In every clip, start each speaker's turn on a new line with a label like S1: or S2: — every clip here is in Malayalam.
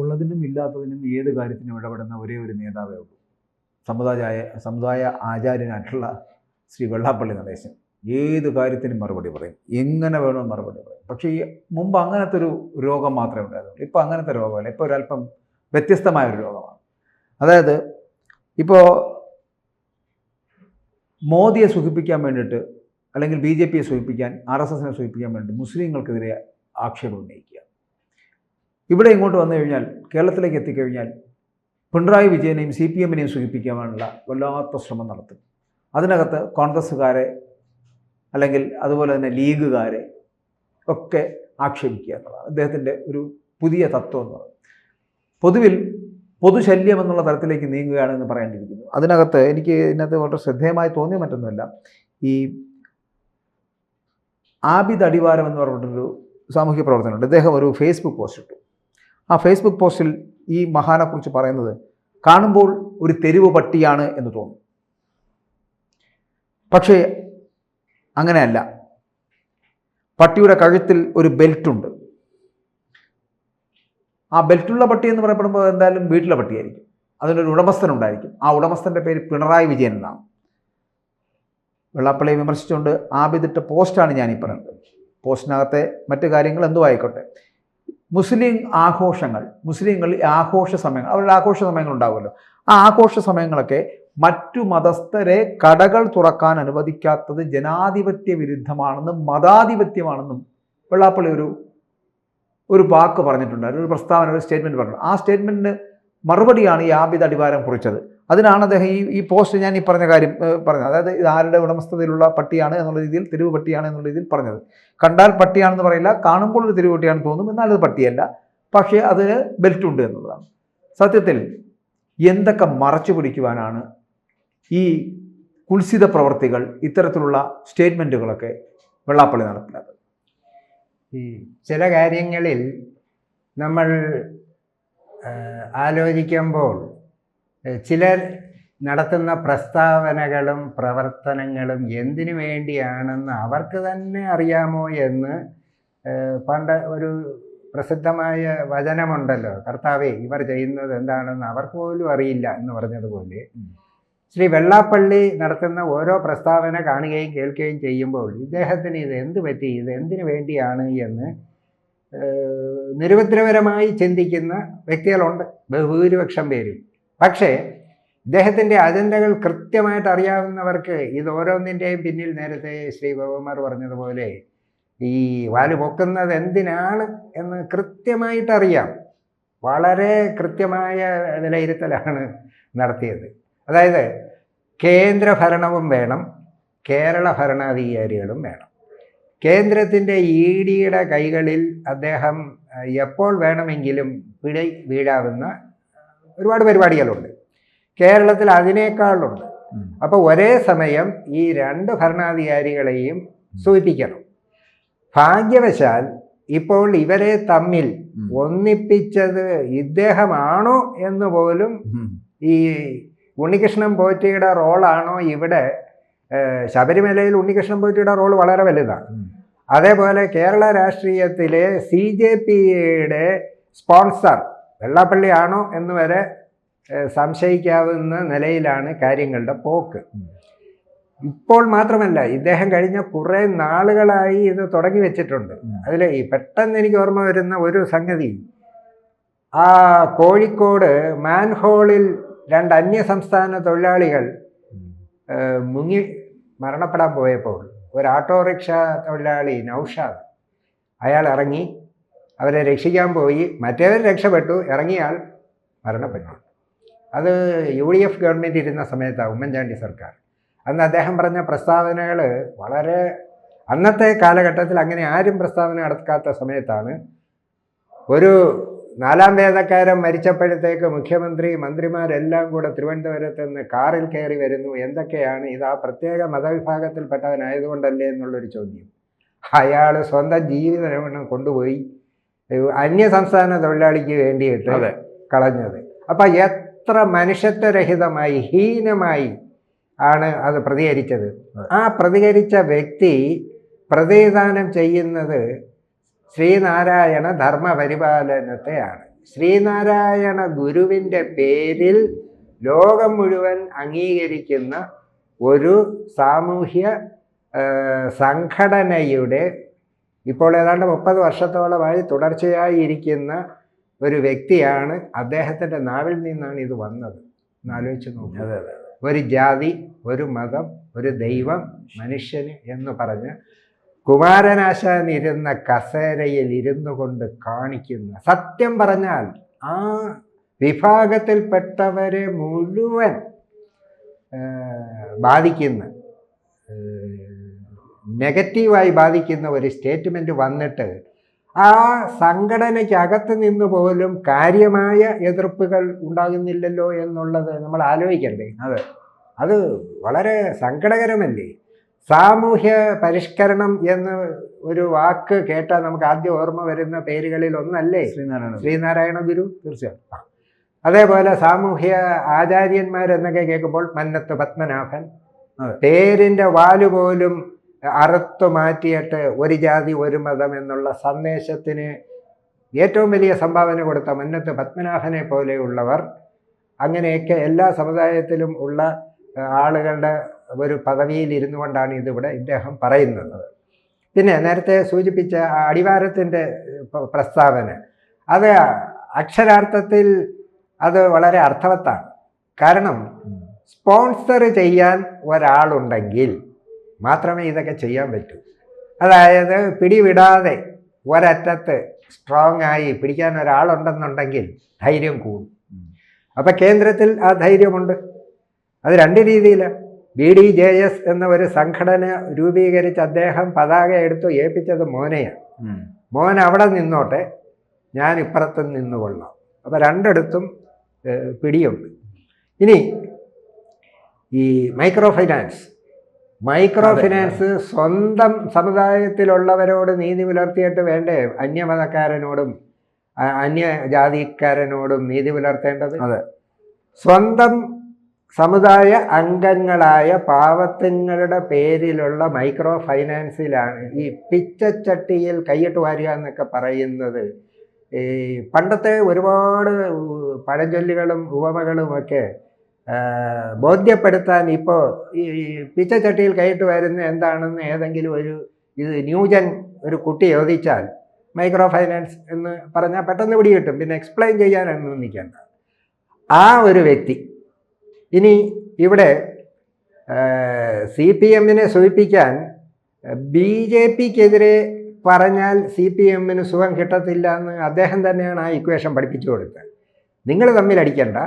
S1: ഉള്ളതിനും ഇല്ലാത്തതിനും ഏത് കാര്യത്തിനും ഇടപെടുന്ന ഒരേ ഒരു നേതാവേ ഉള്ളൂ. സമുദായ സമുദായ ആചാര്യനായിട്ടുള്ള ശ്രീ വെള്ളാപ്പള്ളി നടേശൻ. ഏത് കാര്യത്തിനും മറുപടി പറയും. എങ്ങനെ വേണോ മറുപടി പറയും. പക്ഷേ ഈ മുമ്പ് അങ്ങനത്തെ ഒരു രോഗം മാത്രമേ ഉണ്ടായിരുന്നുള്ളൂ. ഇപ്പോൾ അങ്ങനത്തെ രോഗമല്ല. ഇപ്പോൾ ഒരല്പം വ്യത്യസ്തമായ ഒരു രോഗമാണ്. അതായത് ഇപ്പോൾ മോദിയെ സുഖിപ്പിക്കാൻ വേണ്ടിയിട്ട് അല്ലെങ്കിൽ ബി ജെ പിയെ സൂചിപ്പിക്കാൻ ആർ എസ് എസിനെ സൂചിപ്പിക്കാൻ വേണ്ടി മുസ്ലിങ്ങൾക്കെതിരെ ആക്ഷേപം ഉന്നയിക്കുക. ഇവിടെ ഇങ്ങോട്ട് വന്നു കഴിഞ്ഞാൽ കേരളത്തിലേക്ക് എത്തിക്കഴിഞ്ഞാൽ പിണറായി വിജയനെയും സി പി എമ്മിനെയും സൂചിപ്പിക്കാനുള്ള വല്ലാത്ത ശ്രമം നടത്തും. അതിനകത്ത് കോൺഗ്രസ്സുകാരെ അല്ലെങ്കിൽ അതുപോലെ തന്നെ ലീഗുകാരെ ഒക്കെ ആക്ഷേപിക്കുക എന്നുള്ളതാണ്. അദ്ദേഹത്തിന്റെ ഒരു പുതിയ തത്വം എന്ന് പറയുന്നത്. പൊതുവിൽ പൊതുശല്യം എന്നുള്ള തരത്തിലേക്ക് നീങ്ങുകയാണെന്ന് പറയേണ്ടിയിരിക്കുന്നു. അതിനകത്ത് എനിക്ക് ഇതിനകത്ത് വളരെ ശ്രദ്ധേയമായി തോന്നിയ മറ്റൊന്നുമല്ല ഈ ആബിദ് അടിവാരം എന്ന് പറഞ്ഞിട്ടൊരു സാമൂഹ്യ പ്രവർത്തനമുണ്ട്. അദ്ദേഹം ഒരു ഫേസ്ബുക്ക് പോസ്റ്റ് ഇട്ടു ആ ഫേസ്ബുക്ക് പോസ്റ്റിൽ ഈ മഹാനെക്കുറിച്ച് പറയുന്നത് കാണുമ്പോൾ ഒരു തെരുവ് പട്ടിയാണ് എന്ന് തോന്നും. പക്ഷേ അങ്ങനെയല്ല. പട്ടിയുടെ കഴുത്തിൽ ഒരു ബെൽറ്റുണ്ട്. ആ ബെൽറ്റുള്ള പട്ടി എന്ന് പറയപ്പെടുമ്പോൾ എന്തായാലും വീട്ടിലെ പട്ടിയായിരിക്കും. അതിനൊരു ഉടമസ്ഥൻ ഉണ്ടായിരിക്കും. ആ ഉടമസ്ഥന്റെ പേര് പിണറായി വിജയൻ എന്നാണ്. വെള്ളാപ്പള്ളിയെ വിമർശിച്ചുകൊണ്ട് ആബിദിട്ട പോസ്റ്റാണ് ഞാൻ ഈ പറയുന്നത്. പോസ്റ്റിനകത്തെ മറ്റു കാര്യങ്ങൾ എന്തോ ആയിക്കോട്ടെ. മുസ്ലിം ആഘോഷങ്ങൾ മുസ്ലിങ്ങൾ ആഘോഷ സമയങ്ങൾ അവരുടെ ആഘോഷ സമയങ്ങൾ ഉണ്ടാവുമല്ലോ. ആ ആഘോഷ സമയങ്ങളൊക്കെ മറ്റു മതസ്ഥരെ കടകൾ തുറക്കാൻ അനുവദിക്കാത്തത് ജനാധിപത്യ വിരുദ്ധമാണെന്നും മതാധിപത്യമാണെന്നും വെള്ളാപ്പള്ളി ഒരു ഒരു വാക്ക് പറഞ്ഞിട്ടുണ്ടായിരുന്നു ഒരു പ്രസ്താവന ഒരു സ്റ്റേറ്റ്മെന്റ് പറഞ്ഞു ആ സ്റ്റേറ്റ്മെന്റിന് മറുപടിയാണ് ഈ ആബിദ് അടിവാരം കുറിച്ചത്. അതിനാണ് അദ്ദേഹം ഈ ഈ പോസ്റ്റ് ഞാൻ ഈ പറഞ്ഞ കാര്യം പറഞ്ഞത്. അതായത് ഇത് ആരുടെ ഉടമസ്ഥതയിലുള്ള പട്ടിയാണ് എന്നുള്ള രീതിയിൽ തെരുവ് പട്ടിയാണ് എന്നുള്ള രീതിയിൽ പറഞ്ഞത്. കണ്ടാൽ പട്ടിയാണെന്ന് പറയില്ല കാണുമ്പോൾ ഒരു തെരുവ് പട്ടിയാണെന്ന് തോന്നും എന്നാൽ അത് പട്ടിയല്ല. പക്ഷേ അതിന് ബെൽറ്റ് ഉണ്ട് എന്നുള്ളതാണ്. സത്യത്തിൽ എന്തൊക്കെ മറച്ചു പിടിക്കുവാനാണ് ഈ കുൽസിത പ്രവർത്തികൾ ഇത്തരത്തിലുള്ള സ്റ്റേറ്റ്മെന്റുകളൊക്കെ വെള്ളാപ്പള്ളി നടപ്പിലാക്കുന്നത്
S2: ഈ ചില കാര്യങ്ങളിൽ നമ്മൾ ആലോചിക്കുമ്പോൾ ചിലർ നടത്തുന്ന പ്രസ്താവനകളും പ്രവർത്തനങ്ങളും എന്തിനു വേണ്ടിയാണെന്ന് അവർക്ക് തന്നെ അറിയാമോ എന്ന് പണ്ട് ഒരു പ്രസിദ്ധമായ വചനമുണ്ടല്ലോ കർത്താവേ ഇവർ ചെയ്യുന്നത് എന്താണെന്ന് അവർക്ക് പോലും അറിയില്ല എന്ന് പറഞ്ഞതുപോലെ. ശ്രീ വെള്ളാപ്പള്ളി നടത്തുന്ന ഓരോ പ്രസ്താവന കാണുകയും കേൾക്കുകയും ചെയ്യുമ്പോൾ ഇദ്ദേഹത്തിന് ഇത് എന്ത് പറ്റി ഇത് എന്തിനു വേണ്ടിയാണ് എന്ന് നിരുപദ്രവരമായി ചിന്തിക്കുന്ന വ്യക്തികളുണ്ട് ബഹുഭൂരിപക്ഷം പേരും. പക്ഷേ ഇദ്ദേഹത്തിന്റെ അജണ്ടകൾ കൃത്യമായിട്ട് അറിയാവുന്നവർക്ക് ഇത് ഓരോന്നിന്റെയും പിന്നിൽ നേരത്തെ ശ്രീ ഗോപകുമാർ പറഞ്ഞതുപോലെ ഈ വാൽ പൊക്കുന്നത് എന്തിനാണ് എന്ന് കൃത്യമായിട്ട് അറിയാം. വളരെ കൃത്യമായ വിലയിരുത്തലാണ് നടത്തിയത്. അതായത് കേന്ദ്ര ഭരണവും വേണം കേരള ഭരണാധികാരികളും വേണം. കേന്ദ്രത്തിന്റെ ഇ ഡിയുടെ കൈകളിൽ അദ്ദേഹം എപ്പോൾ വേണമെങ്കിലും പിഴ വീഴാവുന്ന ഒരുപാട് പരിപാടികളുണ്ട്. കേരളത്തിൽ അതിനേക്കാളുണ്ട്. അപ്പോൾ ഒരേ സമയം ഈ രണ്ട് ഭരണാധികാരികളെയും സൂചിപ്പിക്കണം. ഭാഗ്യവശാൽ ഇപ്പോൾ ഇവരെ തമ്മിൽ. ഒന്നിപ്പിച്ചത് ഇദ്ദേഹമാണോ എന്ന് പോലും ഈ ഉണ്ണികൃഷ്ണൻ പോറ്റിയുടെ റോളാണോ ഇവിടെ ശബരിമലയിൽ ഉണ്ണികൃഷ്ണൻ പോറ്റിയുടെ റോൾ വളരെ വലുതാണ്. അതേപോലെ കേരള രാഷ്ട്രീയത്തിലെ സി ജെ പിയുടെ സ്പോൺസർ വെള്ളാപ്പള്ളി ആണോ എന്ന് വരെ സംശയിക്കാവുന്ന നിലയിലാണ് കാര്യങ്ങളുടെ പോക്ക്. ഇപ്പോൾ മാത്രമല്ല ഇദ്ദേഹം കഴിഞ്ഞ കുറേ നാളുകളായി ഇത് തുടങ്ങി വെച്ചിട്ടുണ്ട്. അതിൽ ഈ പെട്ടെന്ന് എനിക്ക് ഓർമ്മ വരുന്ന ഒരു സംഗതി. ആ കോഴിക്കോട് മാൻഹോളിൽ രണ്ട് അന്യ സംസ്ഥാന തൊഴിലാളികൾ മുങ്ങി മരണപ്പെടാൻ പോയപ്പോൾ ഒരു ഓട്ടോറിക്ഷ തൊഴിലാളി നൗഷാദ് അയാൾ ഇറങ്ങി അവരെ രക്ഷിക്കാൻ പോയി. മറ്റേവർ രക്ഷപ്പെട്ടു. ഇറങ്ങിയാൽ മരണപ്പെട്ടു. അത് യു ഡി എഫ് ഗവൺമെന്റ് ഇരുന്ന സമയത്താണ് ഉമ്മൻചാണ്ടി സർക്കാർ. അന്ന് അദ്ദേഹം പറഞ്ഞ പ്രസ്താവനകൾ വളരെ അന്നത്തെ കാലഘട്ടത്തിൽ അങ്ങനെ ആരും പ്രസ്താവന നടക്കാത്ത സമയത്താണ് ഒരു നാലാം വേദക്കാരൻ മരിച്ചപ്പോഴത്തേക്ക് മുഖ്യമന്ത്രി മന്ത്രിമാരെല്ലാം കൂടെ തിരുവനന്തപുരത്ത് നിന്ന് കാറിൽ കയറി വരുന്നു. എന്തൊക്കെയാണ് ഇത്? ആ പ്രത്യേക മതവിഭാഗത്തിൽപ്പെട്ടവനായതുകൊണ്ടല്ലേ എന്നുള്ളൊരു ചോദ്യം. അയാൾ സ്വന്തം ജീവിതം കൊണ്ടുപോയി. അന്യ സംസ്ഥാന തൊഴിലാളിക്ക് വേണ്ടിയിട്ട്. കളഞ്ഞത്. അപ്പം എത്ര മനുഷ്യത്വരഹിതമായി ഹീനമായി ആണ് അത് പ്രതികരിച്ചത്. ആ പ്രതികരിച്ച വ്യക്തി പ്രതിദാനം ചെയ്യുന്നത് ശ്രീനാരായണ ധർമ്മ പരിപാലനത്തെയാണ് ശ്രീനാരായണ ഗുരുവിന്റെ പേരിൽ ലോകം മുഴുവൻ അംഗീകരിക്കുന്ന ഒരു സാമൂഹ്യ സംഘടനയുടെ ഇപ്പോൾ ഏതാണ്ട് മുപ്പത് വർഷത്തോളമായി തുടർച്ചയായി ഇരിക്കുന്ന ഒരു വ്യക്തിയാണ് അദ്ദേഹത്തിന്റെ നാവിൽ നിന്നാണ് ഇത് വന്നത്. എന്നാലോചിച്ച് നോക്കുന്നത് നോക്കുക ഒരു ജാതി ഒരു മതം ഒരു ദൈവം മനുഷ്യന് എന്ന് പറഞ്ഞ് കുമാരനാശാൻ ഇരുന്ന കസേരയിൽ ഇരുന്നു കൊണ്ട് കാണിക്കുന്ന സത്യം പറഞ്ഞാൽ ആ വിഭാഗത്തിൽപ്പെട്ടവരെ മുഴുവൻ ബാധിക്കുന്ന നെഗറ്റീവായി ബാധിക്കുന്ന ഒരു സ്റ്റേറ്റ്മെന്റ് വന്നിട്ട് ആ സംഘടനയ്ക്കകത്ത് നിന്ന് പോലും കാര്യമായ എതിർപ്പുകൾ ഉണ്ടാകുന്നില്ലല്ലോ എന്നുള്ളത് നമ്മൾ ആലോചിക്കണ്ടേ?
S1: അതെ.
S2: അത് വളരെ സങ്കടകരമല്ലേ? സാമൂഹ്യ പരിഷ്കരണം എന്ന് ഒരു വാക്ക് കേട്ടാൽ നമുക്ക് ആദ്യം ഓർമ്മ വരുന്ന പേരുകളിൽ ഒന്നല്ലേ?
S1: ശ്രീനാരായണ.
S2: ശ്രീനാരായണ ഗുരു.
S1: തീർച്ചയായും
S2: അതേപോലെ സാമൂഹ്യ ആചാര്യന്മാരെന്നൊക്കെ കേൾക്കുമ്പോൾ മന്നത്ത് പത്മനാഭൻ
S1: പേരിന്റെ
S2: പേരിന്റെ വാൽ പോലും അറുത്തു മാറ്റിയിട്ട് ഒരു ജാതി ഒരു മതം എന്നുള്ള സന്ദേശത്തിന് ഏറ്റവും വലിയ സംഭാവന കൊടുത്ത മുന്നത്ത് പത്മനാഭനെ പോലെയുള്ളവർ അങ്ങനെയൊക്കെ എല്ലാ സമുദായത്തിലും ഉള്ള ആളുകളുടെ ഒരു പദവിയിൽ ഇരുന്നു കൊണ്ടാണ് ഇതിവിടെ ഇദ്ദേഹം പറയുന്നത്. പിന്നെ നേരത്തെ സൂചിപ്പിച്ച അടിവാരത്തിന്റെ പ്രസ്താവന അത് അക്ഷരാർത്ഥത്തിൽ അത് വളരെ അർത്ഥവത്താണ്. കാരണം സ്പോൺസർ ചെയ്യാൻ ഒരാളുണ്ടെങ്കിൽ മാത്രമേ ഇതൊക്കെ ചെയ്യാൻ പറ്റൂ. അതായത് പിടിവിടാതെ ഒരറ്റത്ത് സ്ട്രോങ് ആയി പിടിക്കാൻ ഒരാളുണ്ടെന്നുണ്ടെങ്കിൽ ധൈര്യം കൂടും. അപ്പം കേന്ദ്രത്തിൽ ആ ധൈര്യമുണ്ട്. അത് രണ്ട് രീതിയിലാണ് ബി ഡി ജെ എസ് എന്ന ഒരു സംഘടന രൂപീകരിച്ച് അദ്ദേഹം പതാക എടുത്തു ഏൽപ്പിച്ചത് മോനെയാണ് മോൻ അവിടെ നിന്നോട്ടെ ഞാൻ ഇപ്പുറത്ത് നിന്നുകൊള്ളാം. അപ്പോൾ രണ്ടിടത്തും പിടിയുണ്ട്. ഇനി ഈ മൈക്രോ ഫൈനാൻസ് മൈക്രോ ഫിനാൻസ് സ്വന്തം സമുദായത്തിലുള്ളവരോട് നീതി പുലർത്തിയിട്ട് വേണ്ടേ? അന്യമതക്കാരനോടും അന്യജാതിക്കാരനോടും നീതി പുലർത്തേണ്ടത്?
S1: അതെ.
S2: സ്വന്തം സമുദായ അംഗങ്ങളായ പാവത്തുങ്ങളുടെ പേരിലുള്ള മൈക്രോ ഫൈനാൻസിലാണ് ഈ പിച്ചച്ചട്ടിയിൽ കൈയിട്ട് വാരുക എന്നൊക്കെ പറയുന്നത്. ഈ പണ്ടത്തെ ഒരുപാട് പഴഞ്ചൊല്ലുകളും ഉപമകളും ഒക്കെ ബോധ്യപ്പെടുത്താൻ ഇപ്പോൾ ഈ പിച്ചച്ചട്ടിയിൽ കൈയിട്ട് വരുന്ന എന്താണെന്ന് ഏതെങ്കിലും ഒരു ഇത് ന്യൂജൻ ഒരു കുട്ടി ചോദിച്ചാൽ മൈക്രോ ഫൈനാൻസ് എന്ന് പറഞ്ഞാൽ പെട്ടെന്ന് പിടികിട്ടും പിന്നെ എക്സ്പ്ലെയിൻ ചെയ്യാനൊന്നും നിൽക്കേണ്ട. ആ ഒരു വ്യക്തി ഇനി ഇവിടെ സി പി എമ്മിനെ സൂചിപ്പിക്കാൻ ബി ജെ പിക്കെതിരെ പറഞ്ഞാൽ സി പി എമ്മിന് സുഖം കിട്ടത്തില്ല എന്ന് അദ്ദേഹം തന്നെയാണ് ആ ഇക്വേഷൻ പഠിപ്പിച്ചു കൊടുത്തത്. നിങ്ങൾ തമ്മിൽ അടിക്കണ്ട.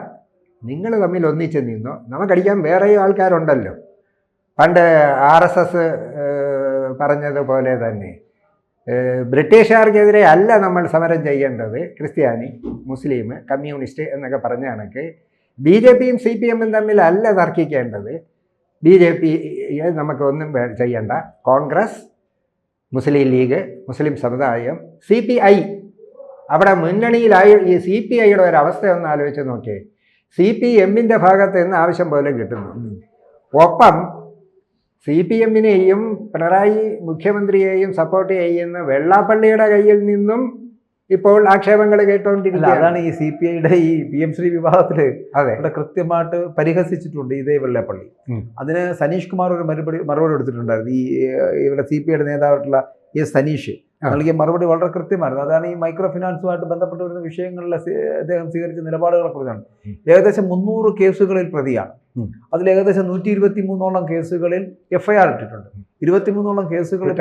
S2: നിങ്ങൾ തമ്മിൽ ഒന്നിച്ച് നിന്നോ? നമുക്കടിക്കാൻ വേറെയും ആൾക്കാരുണ്ടല്ലോ. പണ്ട് ആർ എസ് എസ് പറഞ്ഞതുപോലെ തന്നെ. ബ്രിട്ടീഷുകാർക്കെതിരെ അല്ല നമ്മൾ സമരം ചെയ്യേണ്ടത്. ക്രിസ്ത്യാനി മുസ്ലിം കമ്മ്യൂണിസ്റ്റ് എന്നൊക്കെ പറഞ്ഞ കണക്ക്. ബി ജെ പിയും സി പി എമ്മും തമ്മിൽ അല്ല തർക്കിക്കേണ്ടത്. ബി ജെ പി നമുക്ക് ഒന്നും വേ- ചെയ്യണ്ട. കോൺഗ്രസ് മുസ്ലിം ലീഗ് മുസ്ലിം സമുദായം സി പി ഐ. അവിടെ മുന്നണിയിലായി ഈ സി പി ഐയുടെ ഒരു അവസ്ഥ ഒന്ന് ആലോചിച്ച് നോക്കിയേ. സി പി എമ്മിന്റെ ഭാഗത്ത് നിന്ന് ആവശ്യം പോലെ കിട്ടുന്നു. ഒപ്പം സി പി എമ്മിനെയും പിണറായി മുഖ്യമന്ത്രിയെയും സപ്പോർട്ട് ചെയ്യുന്ന വെള്ളാപ്പള്ളിയുടെ കയ്യിൽ നിന്നും ഇപ്പോൾ ആക്ഷേപങ്ങൾ
S1: അല്ല
S2: കേട്ടുകൊണ്ടിരിക്കുകയാണ്
S1: അതാണ് ഈ സി പി ഐയുടെ ഈ പി എം ശ്രീ വിഭാഗത്തിൽ
S2: അതെ.
S1: ഇവിടെ കൃത്യമായിട്ട് പരിഹസിച്ചിട്ടുണ്ട് ഇതേ വെള്ളാപ്പള്ളി. അതിന് സനീഷ് കുമാർ ഒരു മറുപടി മറുപടി എടുത്തിട്ടുണ്ടായിരുന്നു ഈ ഇവിടെ സി പി ഐയുടെ നേതാവായിട്ടുള്ള എസ് സനീഷ്. നൽകിയ മറുപടി വളരെ കൃത്യമായിരുന്നു. അതാണ് ഈ മൈക്രോ ഫിനാൻസുമായിട്ട് ബന്ധപ്പെട്ട് വരുന്ന വിഷയങ്ങളിൽ അദ്ദേഹം സ്വീകരിച്ച നിലപാടുകളെ കുറിച്ചാണ്. ഏകദേശം മുന്നൂറ് കേസുകളിൽ പ്രതിയാണ്. അതിൽ ഏകദേശം നൂറ്റി ഇരുപത്തി മൂന്നോളം കേസുകളിൽ എഫ്ഐആർ ഇട്ടിട്ടുണ്ട്. ഇരുപത്തിമൂന്നോളം കേസുകളിൽ.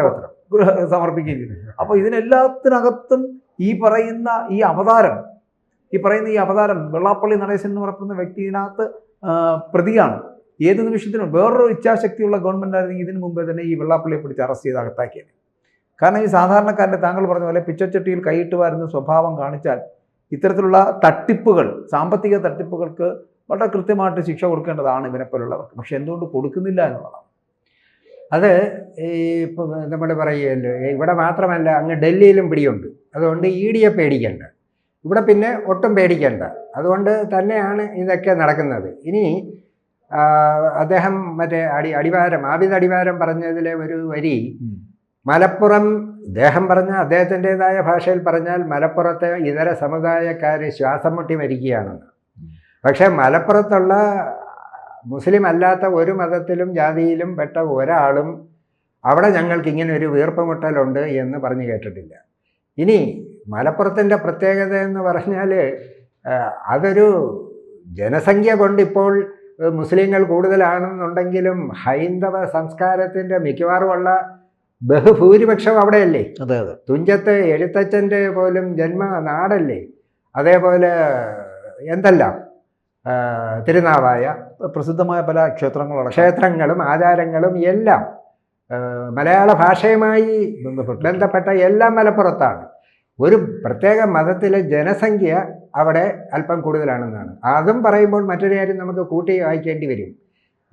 S1: സമർപ്പിക്കുകയും ചെയ്തു. അപ്പോൾ ഇതിനെല്ലാത്തിനകത്തും ഈ പറയുന്ന ഈ അവതാരം ഈ പറയുന്ന ഈ അവതാരം വെള്ളാപ്പള്ളി നടേശൻ എന്ന് പറയുന്ന വ്യക്തി ഇതിനകത്ത് പ്രതിയാണ്. ഏത് നിമിഷത്തിനും വേറൊരു ഇച്ഛാശക്തിയുള്ള ഗവൺമെന്റ് ആയിരുന്നെങ്കിൽ ഇതിനു മുമ്പേ തന്നെ ഈ വെള്ളാപ്പള്ളിയെ പിടിച്ച് അറസ്റ്റ് ചെയ്ത് അകത്താക്കിയത്. കാരണം ഈ സാധാരണക്കാരന്റെ താങ്കൾ പറഞ്ഞ പോലെ പിച്ചച്ചട്ടിയിൽ കൈയിട്ട് വരുന്ന സ്വഭാവം കാണിച്ചാൽ ഇത്തരത്തിലുള്ള തട്ടിപ്പുകൾ സാമ്പത്തിക തട്ടിപ്പുകൾക്ക് വളരെ കൃത്യമായിട്ട് ശിക്ഷ കൊടുക്കേണ്ടതാണ് ഇവനെപ്പോലുള്ളവർക്ക് പക്ഷെ എന്തുകൊണ്ട് കൊടുക്കുന്നില്ല എന്നുള്ളതാണ്.
S2: അത് ഈ ഇപ്പം നമ്മൾ പറയുമല്ലോ ഇവിടെ മാത്രമല്ല അങ്ങ് ഡൽഹിയിലും പിടിയുണ്ട്. അതുകൊണ്ട് ഇ ഡിയെ പേടിക്കണ്ട. ഇവിടെ പിന്നെ ഒട്ടും പേടിക്കേണ്ട. അതുകൊണ്ട് തന്നെയാണ് ഇതൊക്കെ നടക്കുന്നത്. ഇനി അദ്ദേഹം മറ്റേ അടി അടിവാരം ആബിദ് അടിവാരം പറഞ്ഞതിലെ ഒരു വരി മലപ്പുറം ഇദ്ദേഹം പറഞ്ഞ അദ്ദേഹത്തിന്റെതായ ഭാഷയിൽ പറഞ്ഞാൽ മലപ്പുറത്തെ ഇതര സമുദായക്കാർ ശ്വാസം മുട്ടി മരിക്കുകയാണെന്ന്. പക്ഷേ മലപ്പുറത്തുള്ള മുസ്ലിം അല്ലാത്ത ഒരു മതത്തിലും ജാതിയിലും പെട്ട ഒരാളും അവിടെ ഞങ്ങൾക്ക് ഇങ്ങനെ ഒരു വീർപ്പുമുട്ടലുണ്ട് എന്ന് പറഞ്ഞു കേട്ടിട്ടില്ല. ഇനി മലപ്പുറത്തിന്റെ പ്രത്യേകത എന്ന് പറഞ്ഞാൽ അതൊരു ജനസംഖ്യ കൊണ്ടിപ്പോൾ മുസ്ലിങ്ങൾ കൂടുതലാണെന്നുണ്ടെങ്കിലും ഹൈന്ദവ സംസ്കാരത്തിന്റെ മിക്കവാറുമുള്ള ബഹുഭൂരിപക്ഷം അവിടെയല്ലേ?
S1: അതെ അതെ.
S2: തുഞ്ചത്ത് എഴുത്തച്ഛന്റെ പോലും ജന്മ നാടല്ലേ? അതേപോലെ എന്തെല്ലാം? തിരുനാവായ.
S1: പ്രസിദ്ധമായ പല ക്ഷേത്രങ്ങളുള്ള
S2: ക്ഷേത്രങ്ങളും ആചാരങ്ങളും എല്ലാം മലയാള ഭാഷയുമായി
S1: ബന്ധപ്പെട്ട്
S2: ബന്ധപ്പെട്ട എല്ലാം മലപ്പുറത്താണ്. ഒരു പ്രത്യേക മതത്തിലെ ജനസംഖ്യ അവിടെ അല്പം കൂടുതലാണെന്നാണ്. അതും പറയുമ്പോൾ മറ്റൊരു കാര്യം നമുക്ക് കൂട്ടി വായിക്കേണ്ടി വരും.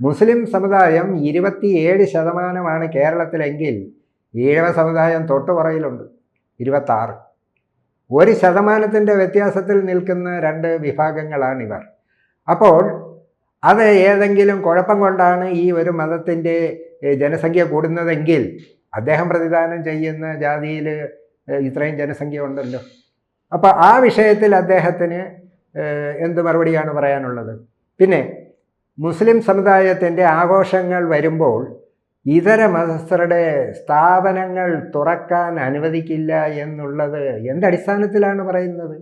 S2: മുസ്ലിം സമുദായം ഇരുപത്തിയേഴ് ശതമാനമാണ് കേരളത്തിലെങ്കിൽ ഈഴവ സമുദായം തൊട്ടുപുറയിലുണ്ട്. ഇരുപത്താറ്. ഒരു ശതമാനത്തിന്റെ വ്യത്യാസത്തിൽ നിൽക്കുന്ന രണ്ട് വിഭാഗങ്ങളാണിവർ അപ്പോൾ അത് ഏതെങ്കിലും കുഴപ്പം കൊണ്ടാണ് ഈ ഒരു മതത്തിന്റെ ജനസംഖ്യ കൂടുന്നതെങ്കിൽ അദ്ദേഹം പ്രതിദാനം ചെയ്യുന്ന ജാതിയിൽ ഇത്രയും ജനസംഖ്യ ഉണ്ടല്ലോ. അപ്പോൾ ആ വിഷയത്തിൽ അദ്ദേഹത്തിന് എന്ത് മറുപടിയാണ് പറയാനുള്ളത്? പിന്നെ മുസ്ലിം സമുദായത്തിന്റെ ആഘോഷങ്ങൾ വരുമ്പോൾ ഇതര മതസ്ഥരുടെ സ്ഥാപനങ്ങൾ തുറക്കാൻ അനുവദിക്കില്ല എന്നുള്ളത് എന്തടിസ്ഥാനത്തിലാണ് പറയുന്നത്?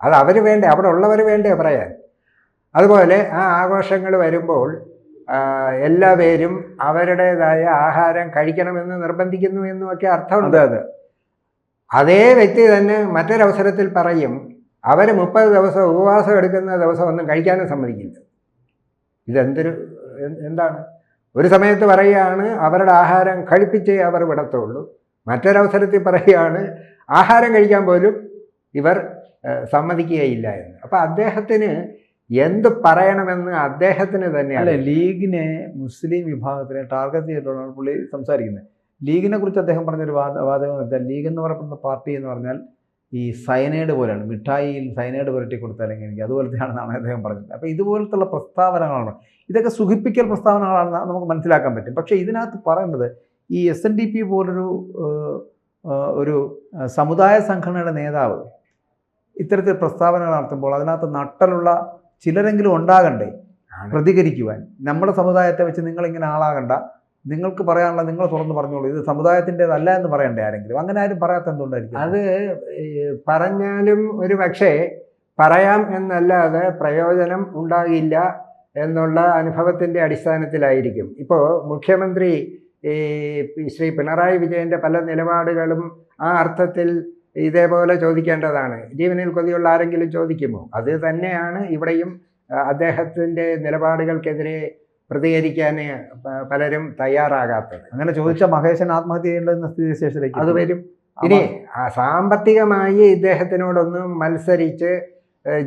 S2: അത് അവർ വേണ്ടേ അവിടെ ഉള്ളവർ വേണ്ടേ പറയാൻ? അതുപോലെ ആ ആഘോഷങ്ങൾ വരുമ്പോൾ എല്ലാ പേരും അവരുടേതായ ആഹാരം കഴിക്കണമെന്ന് നിർബന്ധിക്കുന്നു എന്നുമൊക്കെ അർത്ഥമുണ്ട്.
S1: അത് അതെ.
S2: വ്യക്തി തന്നെ മറ്റൊരവസരത്തിൽ പറയും അവർ മുപ്പത് ദിവസം ഉപവാസം എടുക്കുന്ന ദിവസം ഒന്നും കഴിക്കാനും സമ്മതിക്കില്ല. ഇതെന്തൊരു എന്താണ്? ഒരു സമയത്ത് പറയുകയാണ് അവരുടെ ആഹാരം കഴിപ്പിച്ചേ അവർ വിടത്തുള്ളൂ. മറ്റൊരവസരത്തിൽ പറയുകയാണ് ആഹാരം കഴിക്കാൻ പോലും ഇവർ സമ്മതിക്കുകയില്ല എന്ന്. അപ്പം അദ്ദേഹത്തിന് എന്ത് പറയണമെന്ന് അദ്ദേഹത്തിന്
S1: അല്ലെ
S2: തന്നെയാണ്
S1: ലീഗിനെ മുസ്ലിം വിഭാഗത്തിനെ ടാർഗറ്റ് ചെയ്തിട്ടുള്ളതാണ് പുള്ളി സംസാരിക്കുന്നത്. ലീഗിനെ കുറിച്ച് അദ്ദേഹം പറഞ്ഞൊരു വാദ വാദകം എന്ന് വെച്ചാൽ ലീഗ് എന്ന് പറയപ്പെടുന്ന പാർട്ടി എന്ന് പറഞ്ഞാൽ ഈ സയനൈഡ് പോലെയാണ്. മിഠായിയിൽ സയനൈഡ് പുരട്ടി കൊടുത്താൽ എങ്ങനെ എനിക്ക് അതുപോലത്തെയാണെന്നാണ് അദ്ദേഹം പറഞ്ഞത്. അപ്പോൾ ഇതുപോലത്തുള്ള പ്രസ്താവനകളാണ്. ഇതൊക്കെ സുഖിപ്പിക്കൽ പ്രസ്താവനകളാണെന്ന് നമുക്ക് മനസ്സിലാക്കാൻ പറ്റും. പക്ഷേ ഇതിനകത്ത് പറയേണ്ടത് ഈ എസ് എൻ ഡി പി പോലൊരു ഒരു സമുദായ സംഘടനയുടെ നേതാവ് ഇത്തരത്തിൽ പ്രസ്താവനകൾ നടത്തുമ്പോൾ അതിനകത്ത് നട്ടലുള്ള ചിലരെങ്കിലും ഉണ്ടാകണ്ടേ. പ്രതികരിക്കുവാൻ. നമ്മുടെ സമുദായത്തെ വെച്ച് നിങ്ങൾ ഇങ്ങനെ ആളാകണ്ട. നിങ്ങൾക്ക് പറയാനുള്ള നിങ്ങൾ തുറന്ന് പറഞ്ഞോളൂ. ഇത് സമുദായത്തിന്റെതല്ല എന്ന് പറയണ്ടേ ആരെങ്കിലും? അങ്ങനെ ആരും പറയാത്ത എന്തുകൊണ്ടായിരിക്കും?
S2: അത് പറഞ്ഞാലും ഒരു പക്ഷേ പറയാം എന്നല്ലാതെ പ്രയോജനം ഉണ്ടാകില്ല എന്നുള്ള അനുഭവത്തിന്റെ അടിസ്ഥാനത്തിലായിരിക്കും. ഇപ്പോൾ മുഖ്യമന്ത്രി ഈ ശ്രീ പിണറായി വിജയന്റെ പല നിലപാടുകളും ആ അർത്ഥത്തിൽ ഇതേപോലെ ചോദിക്കേണ്ടതാണ്. ജീവനിൽ കൊതിയുള്ള ആരെങ്കിലും ചോദിക്കുമോ? അത് തന്നെയാണ് ഇവിടെയും അദ്ദേഹത്തിന്റെ നിലപാടുകൾക്കെതിരെ പ്രതികരിക്കാൻ പലരും തയ്യാറാകാത്തത്.
S1: അങ്ങനെ ചോദിച്ച മഹേശൻ ആത്മഹത്യ ചെയ്യേണ്ടുന്ന സ്ഥിതിവിശേഷത്തിലേക്ക്
S2: അത് വരും. ഇനി ആ സാമ്പത്തികമായി ഇദ്ദേഹത്തിനോടൊന്നും മത്സരിച്ച്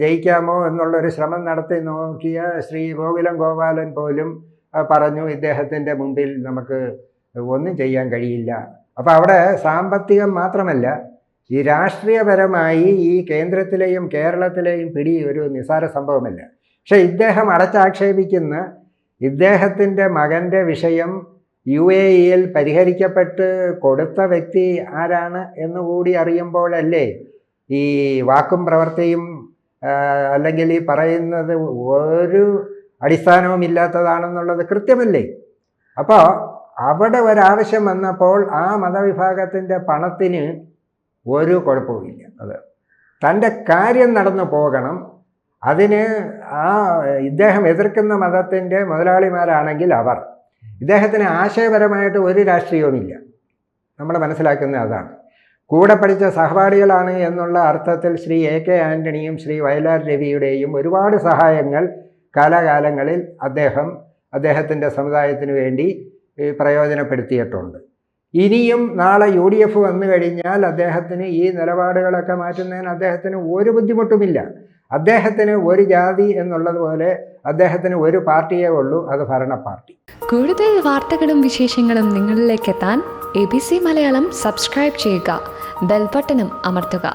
S2: ജയിക്കാമോ എന്നുള്ളൊരു ശ്രമം നടത്തി നോക്കിയ ശ്രീ ഗോകുലം ഗോപാലൻ പോലും പറഞ്ഞു ഇദ്ദേഹത്തിന്റെ മുമ്പിൽ നമുക്ക് ഒന്നും ചെയ്യാൻ കഴിയില്ല. അപ്പോൾ അവിടെ സാമ്പത്തികം മാത്രമല്ല ഈ രാഷ്ട്രീയപരമായി ഈ കേന്ദ്രത്തിലെയും കേരളത്തിലെയും പിടി ഒരു നിസാര സംഭവമല്ല. പക്ഷെ ഇദ്ദേഹം അടച്ചാക്ഷേപിക്കുന്ന ഇദ്ദേഹത്തിന്റെ മകന്റെ വിഷയം യു എ ഇയിൽ പരിഹരിക്കപ്പെട്ട് കൊടുത്ത വ്യക്തി ആരാണ് എന്നുകൂടി അറിയുമ്പോഴല്ലേ ഈ വാക്കും പ്രവൃത്തിയും അല്ലെങ്കിൽ ഈ പറയുന്നത് ഒരു അടിസ്ഥാനവും ഇല്ലാത്തതാണെന്നുള്ളത് കൃത്യമല്ലേ? അപ്പോൾ അവിടെ ഒരാവശ്യം വന്നപ്പോൾ ആ മതവിഭാഗത്തിന്റെ പണത്തിന് ഒരു കുഴപ്പവുമില്ല.
S1: അത്
S2: തന്റെ കാര്യം നടന്നു പോകണം. അതിന് ആ ഇദ്ദേഹം എതിർക്കുന്ന മതത്തിന്റെ മുതലാളിമാരാണെങ്കിൽ അവർ. ഇദ്ദേഹത്തിന് ആശയപരമായിട്ട് ഒരു രാഷ്ട്രീയവുമില്ല. നമ്മൾ മനസ്സിലാക്കുന്നത് അതാണ്. കൂടെ പഠിച്ച സഹപാഠികളാണ് എന്നുള്ള അർത്ഥത്തിൽ ശ്രീ എ കെ ആന്റണിയും ശ്രീ വയലാർ രവിയുടെയും ഒരുപാട് സഹായങ്ങൾ കാലാകാലങ്ങളിൽ അദ്ദേഹം അദ്ദേഹത്തിന്റെ സമുദായത്തിന് വേണ്ടി പ്രയോജനപ്പെടുത്തിയിട്ടുണ്ട്. ഇനിയും നാളെ യു ഡി എഫ് വന്നു കഴിഞ്ഞാൽ അദ്ദേഹത്തിന് ഈ നിലപാടുകളൊക്കെ മാറ്റുന്നതിന് അദ്ദേഹത്തിന് ഒരു ബുദ്ധിമുട്ടുമില്ല. അദ്ദേഹത്തിന് ഒരു ജാതി എന്നുള്ളത് പോലെ അദ്ദേഹത്തിന് ഒരു പാർട്ടിയെ ഉള്ളൂ അത് ഭരണ പാർട്ടി.
S3: കൂടുതൽ വാർത്തകളും വിശേഷങ്ങളും നിങ്ങളിലേക്ക് എത്താൻ A B C Malayalam subscribe ചെയ്യുക. ബെൽബട്ടനും അമർത്തുക